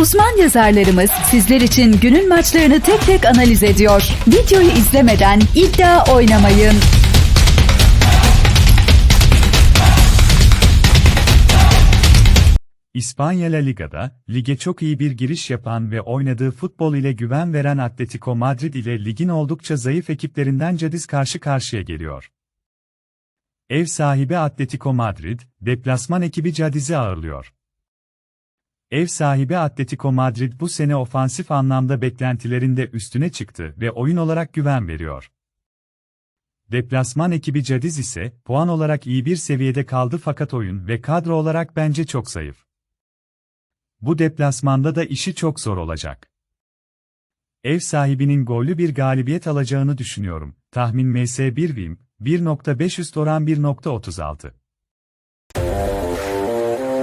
Uzman yazarlarımız sizler için günün maçlarını tek tek analiz ediyor. Videoyu izlemeden iddia oynamayın. İspanya La Liga'da, lige çok iyi bir giriş yapan ve oynadığı futbol ile güven veren Atletico Madrid ile ligin oldukça zayıf ekiplerinden Cadiz karşı karşıya geliyor. Ev sahibi Atletico Madrid, deplasman ekibi Cadiz'i ağırlıyor. Ev sahibi Atletico Madrid bu sene ofansif anlamda beklentilerinde üstüne çıktı ve oyun olarak güven veriyor. Deplasman ekibi Cadiz ise puan olarak iyi bir seviyede kaldı fakat oyun ve kadro olarak bence çok zayıf. Bu deplasmanda da işi çok zor olacak. Ev sahibinin gollü bir galibiyet alacağını düşünüyorum. Tahmin MS1 Vim, 1.5 üst oran 1.36.